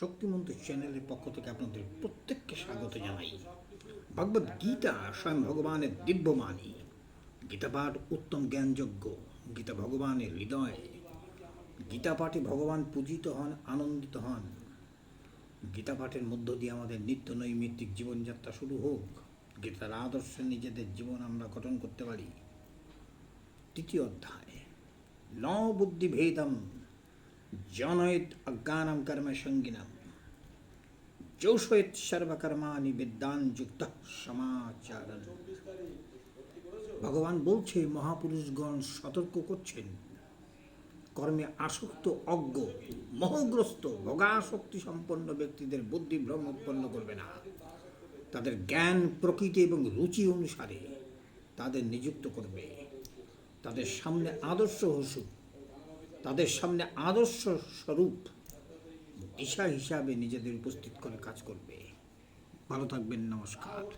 শক্তিমন্ত চ্যানেলের পক্ষ থেকে আপনাদের প্রত্যেককে স্বাগত জানাই। ভগবদ গীতা স্বয়ং ভগবানের দিব্যমানী। গীতা পাঠ উত্তম জ্ঞানযোগ্য। গীতা ভগবানের হৃদয়। গীতা পাঠে ভগবান পূজিত হন, আনন্দিত হন। গীতা পাঠের মধ্য দিয়ে আমাদের নিত্য নৈমিত্তিক জীবনযাত্রা শুরু হোক। গীতার আদর্শে নিজেদের জীবন আমরা গঠন করতে পারি। তৃতীয় অধ্যায়। ন বুদ্ধি ভেদম জনয়েত অজ্ঞানম কর্ম সঙ্গিনম। যোষয়েত সর্বকর্মাণি বিদ্যান যুক্ত সমাচারণ। ভগবান বলছে, মহাপুরুষগণ সতর্ক করছেন। কর্মে আসক্ত, অজ্ঞ, মোহগ্রস্ত, ভোগাসক্তি সম্পন্ন ব্যক্তিদের বুদ্ধি ভ্রম উৎপন্ন করবে না। তাদের জ্ঞান, প্রকৃতি এবং রুচি অনুসারে তাদের নিযুক্ত করবে। তাদের সামনে আদর্শ হসুক তাদের সামনে আদর্শ স্বরূপ দিশা হিসাবে নিজেদের উপস্থিত করে কাজ করবে। ভালো থাকবেন নমস্কার।